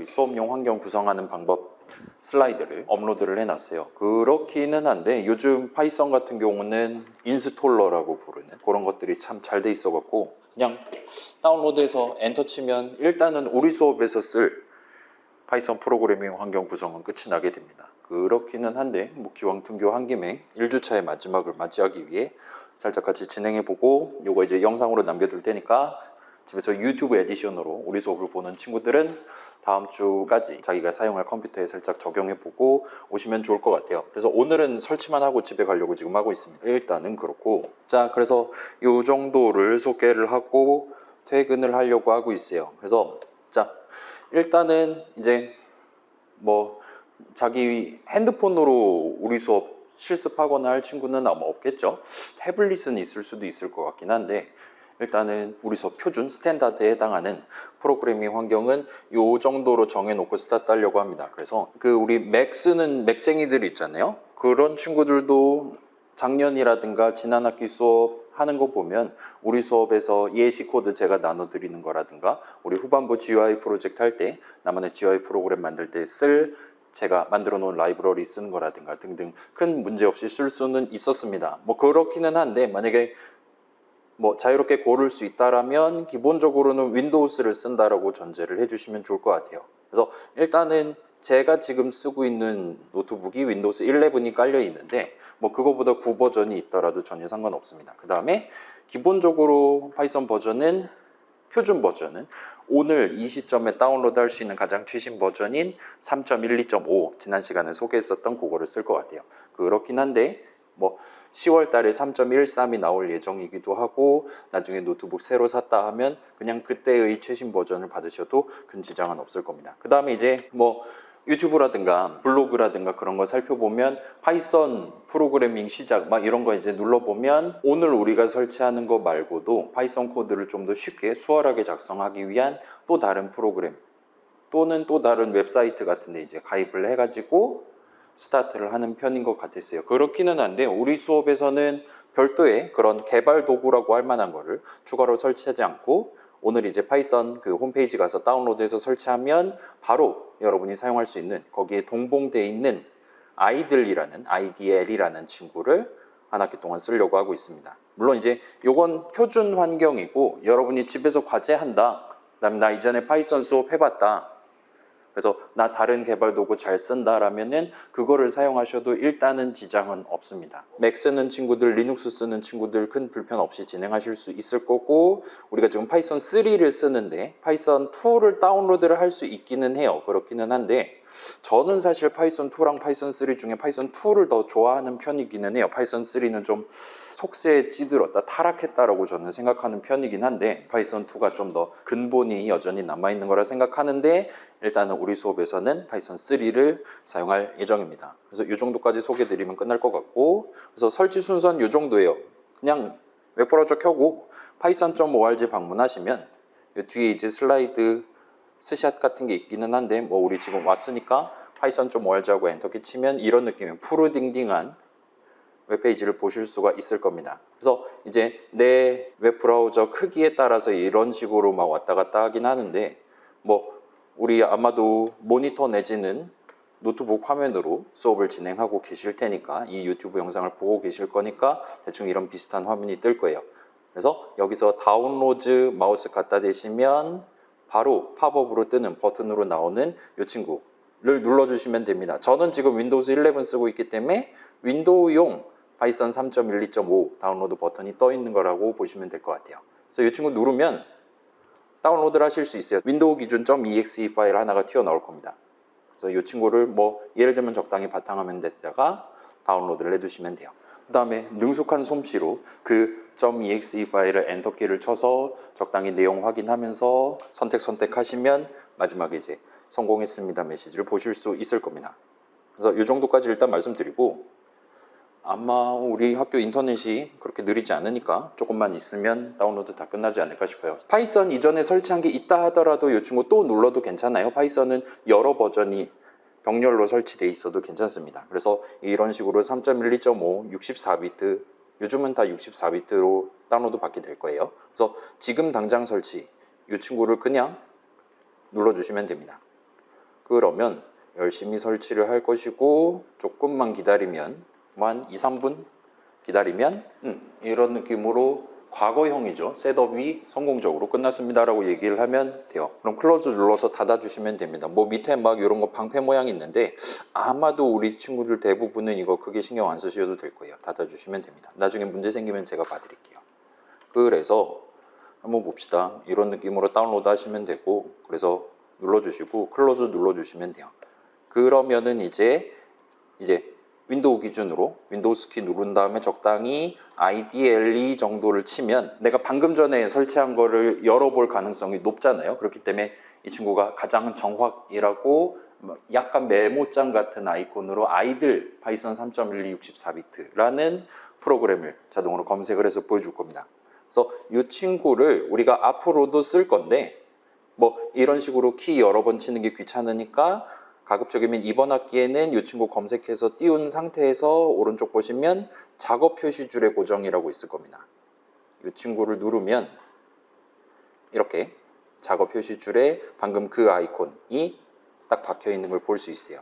우리 수업용 환경 구성하는 방법 슬라이드를 업로드를 해놨어요. 그렇기는 한데 요즘 파이썬 같은 경우는 인스톨러라고 부르는 그런 것들이 참 잘 돼 있어갖고 그냥 다운로드해서 엔터 치면 일단은 우리 수업에서 쓸 파이썬 프로그래밍 환경 구성은 끝이 나게 됩니다. 그렇기는 한데 뭐 기왕 등교한 김에 1주차의 마지막을 맞이하기 위해 살짝 같이 진행해보고 요거 이제 영상으로 남겨둘 테니까 집에서 유튜브 에디션으로 우리 수업을 보는 친구들은 다음 주까지 자기가 사용할 컴퓨터에 살짝 적용해보고 오시면 좋을 것 같아요. 그래서 오늘은 설치만 하고 집에 가려고 지금 하고 있습니다. 일단은 그렇고 자 그래서 요 정도를 소개를 하고 퇴근을 하려고 하고 있어요. 그래서 자 일단은 이제 뭐 자기 핸드폰으로 우리 수업 실습하거나 할 친구는 아마 없겠죠. 태블릿은 있을 수도 있을 것 같긴 한데 일단은 우리 수업 표준 스탠다드에 해당하는 프로그래밍 환경은 요 정도로 정해놓고 스타트 하려고 합니다. 그래서 그 우리 맥 쓰는 맥쟁이들 있잖아요. 그런 친구들도 작년이라든가 지난 학기 수업 하는 거 보면 우리 수업에서 예시 코드 제가 나눠드리는 거라든가 우리 후반부 GUI 프로젝트 할 때 나만의 GUI 프로그램 만들 때 쓸 제가 만들어 놓은 라이브러리 쓰는 거라든가 등등 큰 문제 없이 쓸 수는 있었습니다. 뭐 그렇기는 한데 만약에 뭐 자유롭게 고를 수 있다라면 기본적으로는 윈도우스를 쓴다라고 전제를 해주시면 좋을 것 같아요. 그래서 일단은 제가 지금 쓰고 있는 노트북이 윈도우스 11이 깔려 있는데 뭐 그거보다 9 버전이 있더라도 전혀 상관없습니다. 그 다음에 기본적으로 파이썬 버전은 표준 버전은 오늘 이 시점에 다운로드 할 수 있는 가장 최신 버전인 3.12.5 지난 시간에 소개했었던 그거를 쓸 것 같아요. 그렇긴 한데 뭐 10월 달에 3.13이 나올 예정이기도 하고 나중에 노트북 새로 샀다 하면 그냥 그때의 최신 버전을 받으셔도 큰 지장은 없을 겁니다. 그 다음에 이제 뭐 유튜브라든가 블로그라든가 그런 거 살펴보면 파이썬 프로그래밍 시작 막 이런 거 이제 눌러보면 오늘 우리가 설치하는 거 말고도 파이썬 코드를 좀 더 쉽게 수월하게 작성하기 위한 또 다른 프로그램 또는 또 다른 웹사이트 같은 데 이제 가입을 해가지고 스타트를 하는 편인 것 같았어요. 그렇기는 한데 우리 수업에서는 별도의 그런 개발 도구라고 할 만한 거를 추가로 설치하지 않고 오늘 이제 파이썬 그 홈페이지 가서 다운로드해서 설치하면 바로 여러분이 사용할 수 있는 거기에 동봉되어 있는 아이들이라는 IDL이라는 친구를 한 학기 동안 쓰려고 하고 있습니다. 물론 이제 요건 표준 환경이고 여러분이 집에서 과제한다. 그다음에 나 이전에 파이썬 수업 해봤다. 그래서 나 다른 개발 도구 잘 쓴다라면은 그거를 사용하셔도 일단은 지장은 없습니다. 맥 쓰는 친구들, 리눅스 쓰는 친구들 큰 불편 없이 진행하실 수 있을 거고 우리가 지금 파이썬 3를 쓰는데 파이썬 2를 다운로드를 할 수 있기는 해요. 그렇기는 한데 저는 사실 파이썬 2랑 파이썬 3 중에 파이썬 2를 더 좋아하는 편이기는 해요. 파이썬 3는 좀 속세에 찌들었다, 타락했다라고 저는 생각하는 편이긴 한데 파이썬 2가 좀 더 근본이 여전히 남아있는 거라 생각하는데 일단은 우리 수업에서는 파이썬 3를 사용할 예정입니다. 그래서 이 정도까지 소개드리면 끝날 것 같고 그래서 설치 순서는 이 정도예요. 그냥 웹브라우저 켜고 python.org 방문하시면 이 뒤에 이제 슬라이드 스샷 같은 게 있기는 한데 뭐 우리 지금 왔으니까 python.org 하고 엔터키 치면 이런 느낌의 푸르딩딩한 웹페이지를 보실 수가 있을 겁니다. 그래서 이제 내 웹브라우저 크기에 따라서 이런 식으로 막 왔다 갔다 하긴 하는데 뭐 우리 아마도 모니터 내지는 노트북 화면으로 수업을 진행하고 계실 테니까 이 유튜브 영상을 보고 계실 거니까 대충 이런 비슷한 화면이 뜰 거예요. 그래서 여기서 다운로드 마우스 갖다 대시면 바로 팝업으로 뜨는 버튼으로 나오는 이 친구를 눌러주시면 됩니다. 저는 지금 윈도우스 11 쓰고 있기 때문에 윈도우용 파이썬 3.12.5 다운로드 버튼이 떠 있는 거라고 보시면 될 것 같아요. 그래서 이 친구 누르면 다운로드를 하실 수 있어요. 윈도우 기준 .exe 파일 하나가 튀어나올 겁니다. 그래서 이 친구를 뭐 예를 들면 적당히 바탕화면에다가 다운로드를 해두시면 돼요. 그 다음에 능숙한 솜씨로 그 .exe 파일을 엔터키를 쳐서 적당히 내용 확인하면서 선택 선택하시면 마지막에 이제 성공했습니다 메시지를 보실 수 있을 겁니다. 그래서 이 정도까지 일단 말씀드리고 아마 우리 학교 인터넷이 그렇게 느리지 않으니까 조금만 있으면 다운로드 다 끝나지 않을까 싶어요. 파이썬 이전에 설치한 게 있다 하더라도 이 친구 또 눌러도 괜찮아요. 파이썬은 여러 버전이 병렬로 설치되어 있어도 괜찮습니다. 그래서 이런 식으로 3.12.5, 64비트, 요즘은 다 64비트로 다운로드 받게 될 거예요. 그래서 지금 당장 설치, 이 친구를 그냥 눌러주시면 됩니다. 그러면 열심히 설치를 할 것이고 조금만 기다리면 뭐한 2, 3분 기다리면 음, 이런 느낌으로 과거형이죠. 셋업이 성공적으로 끝났습니다라고 얘기를 하면 돼요. 그럼 클로즈 눌러서 닫아주시면 됩니다. 뭐 밑에 막 이런 거 방패 모양이 있는데 아마도 우리 친구들 대부분은 이거 크게 신경 안 쓰셔도 될 거예요. 닫아주시면 됩니다. 나중에 문제 생기면 제가 봐드릴게요. 그래서 한번 봅시다. 이런 느낌으로 다운로드 하시면 되고 그래서 눌러주시고 클로즈 눌러주시면 돼요. 그러면은 이제 이제 윈도우 기준으로 윈도우스 키 누른 다음에 적당히 IDLE 정도를 치면 내가 방금 전에 설치한 거를 열어볼 가능성이 높잖아요. 그렇기 때문에 이 친구가 가장 정확이라고 뭐 약간 메모장 같은 아이콘으로 아이들 파이썬 3.12 64비트라는 프로그램을 자동으로 검색을 해서 보여줄 겁니다. 그래서 이 친구를 우리가 앞으로도 쓸 건데 뭐 이런 식으로 키 여러 번 치는 게 귀찮으니까 가급적이면 이번 학기에는 이 친구 검색해서 띄운 상태에서 오른쪽 보시면 작업 표시줄의 고정이라고 있을 겁니다. 이 친구를 누르면 이렇게 작업 표시줄에 방금 그 아이콘이 딱 박혀 있는 걸 볼 수 있어요.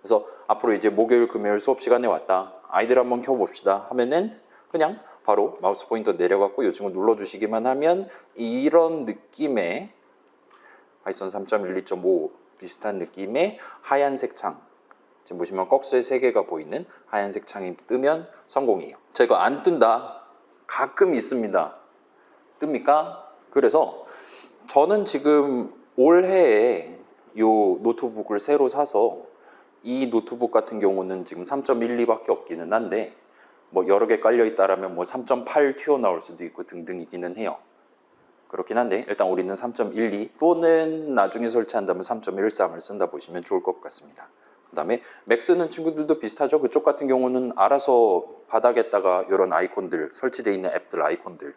그래서 앞으로 이제 목요일 금요일 수업 시간에 왔다. 아이들 한번 켜봅시다 하면은 그냥 바로 마우스 포인터 내려갖고 이 친구 눌러주시기만 하면 이런 느낌의 파이썬 3.12.5 비슷한 느낌의 하얀색 창 지금 보시면 꺽쇠 세 개가 보이는 하얀색 창이 뜨면 성공이에요. 제가 안 뜬다. 가끔 있습니다. 뜹니까? 그래서 저는 지금 올해에 이 노트북을 새로 사서 이 노트북 같은 경우는 지금 3.12밖에 없기는 한데 뭐 여러 개 깔려 있다라면 뭐 3.8 튀어나올 수도 있고 등등이기는 해요. 그렇긴 한데 일단 우리는 3.12 또는 나중에 설치한다면 3.13을 쓴다 보시면 좋을 것 같습니다. 그 다음에 맥 쓰는 친구들도 비슷하죠. 그쪽 같은 경우는 알아서 바닥에다가 이런 아이콘들 설치되어 있는 앱들 아이콘들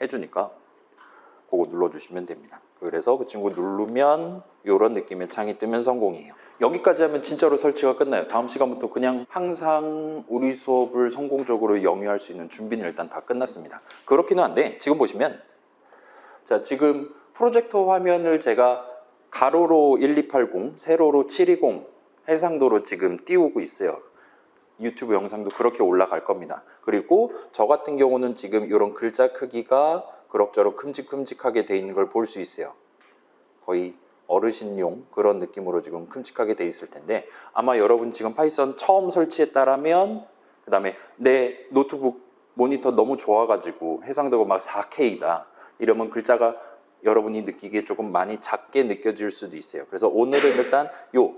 해주니까 그거 눌러주시면 됩니다. 그래서 그 친구 누르면 이런 느낌의 창이 뜨면 성공이에요. 여기까지 하면 진짜로 설치가 끝나요. 다음 시간부터 그냥 항상 우리 수업을 성공적으로 영위할 수 있는 준비는 일단 다 끝났습니다. 그렇기는 한데 지금 보시면 자 지금 프로젝터 화면을 제가 가로로 1280, 세로로 720 해상도로 지금 띄우고 있어요. 유튜브 영상도 그렇게 올라갈 겁니다. 그리고 저 같은 경우는 지금 이런 글자 크기가 그럭저럭 큼직큼직하게 돼 있는 걸 볼 수 있어요. 거의 어르신용 그런 느낌으로 지금 큼직하게 돼 있을 텐데 아마 여러분 지금 파이썬 처음 설치했다라면 그 다음에 내 노트북 모니터 너무 좋아가지고 해상도가 막 4K다 이러면 글자가 여러분이 느끼기에 조금 많이 작게 느껴질 수도 있어요. 그래서 오늘은 일단 요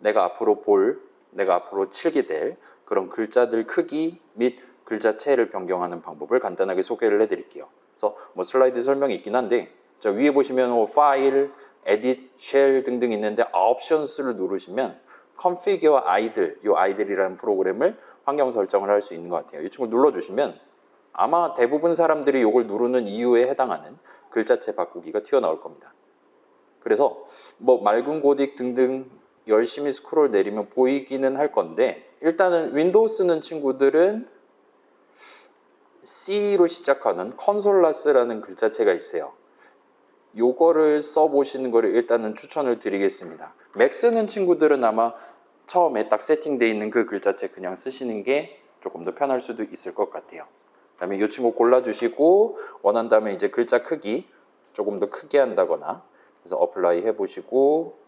내가 앞으로 볼 내가 앞으로 칠게 될 그런 글자들 크기 및 글자체를 변경하는 방법을 간단하게 소개를 해드릴게요. 그래서 뭐 슬라이드 설명이 있긴 한데 자 위에 보시면 뭐 파일, 에딧, 쉘 등등 있는데 옵션스를 누르시면 configure와 idle, 이 idle이라는 프로그램을 환경 설정을 할 수 있는 것 같아요. 이 친구 눌러주시면 아마 대부분 사람들이 이걸 누르는 이유에 해당하는 글자체 바꾸기가 튀어나올 겁니다. 그래서 뭐 맑은 고딕 등등 열심히 스크롤 내리면 보이기는 할 건데 일단은 윈도우 쓰는 친구들은 C로 시작하는 컨솔라스라는 글자체가 있어요. 요거를 써보시는 거를 일단은 추천을 드리겠습니다. 맥 쓰는 친구들은 아마 처음에 딱 세팅되어 있는 그 글자체 그냥 쓰시는 게 조금 더 편할 수도 있을 것 같아요. 그 다음에 이 친구 골라주시고 원한다면 이제 글자 크기 조금 더 크게 한다거나 그래서 어플라이 해보시고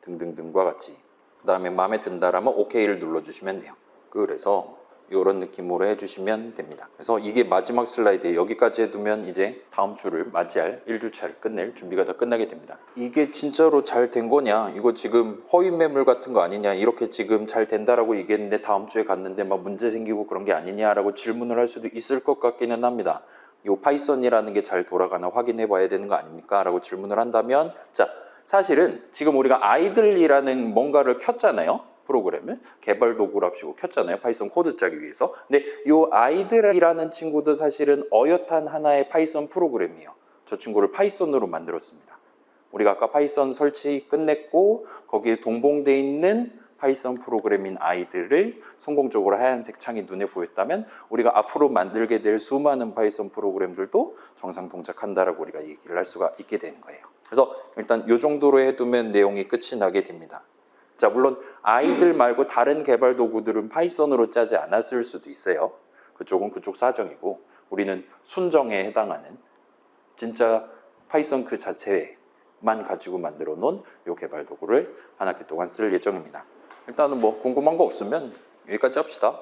등등등과 같이 그 다음에 마음에 든다라면 OK를 눌러주시면 돼요. 그래서 이런 느낌으로 해주시면 됩니다. 그래서 이게 마지막 슬라이드 여기까지 해두면 이제 다음 주를 맞이할 1주차를 끝낼 준비가 다 끝나게 됩니다. 이게 진짜로 잘 된 거냐? 이거 지금 허위 매물 같은 거 아니냐? 이렇게 지금 잘 된다라고 얘기했는데 다음 주에 갔는데 막 문제 생기고 그런 게 아니냐라고 질문을 할 수도 있을 것 같기는 합니다. 요 파이썬이라는 게 잘 돌아가나 확인해 봐야 되는 거 아닙니까? 라고 질문을 한다면 자 사실은 지금 우리가 아이들이라는 뭔가를 켰잖아요. 프로그램을 개발 도구랍시고 켰잖아요. 파이썬 코드 짜기 위해서. 근데 이 아이들이라는 친구도 사실은 어엿한 하나의 파이썬 프로그램이에요. 저 친구를 파이썬으로 만들었습니다. 우리가 아까 파이썬 설치 끝냈고 거기에 동봉돼 있는 파이썬 프로그램인 아이들을 성공적으로 하얀색 창이 눈에 보였다면 우리가 앞으로 만들게 될 수많은 파이썬 프로그램들도 정상 동작한다라고 우리가 얘기를 할 수가 있게 되는 거예요. 그래서 일단 이 정도로 해두면 내용이 끝이 나게 됩니다. 자, 물론 아이들 말고 다른 개발 도구들은 파이썬으로 짜지 않았을 수도 있어요. 그쪽은 그쪽 사정이고 우리는 순정에 해당하는 진짜 파이썬 그 자체만 가지고 만들어 놓은 이 개발 도구를 한 학기 동안 쓸 예정입니다. 일단은 뭐 궁금한 거 없으면 여기까지 합시다.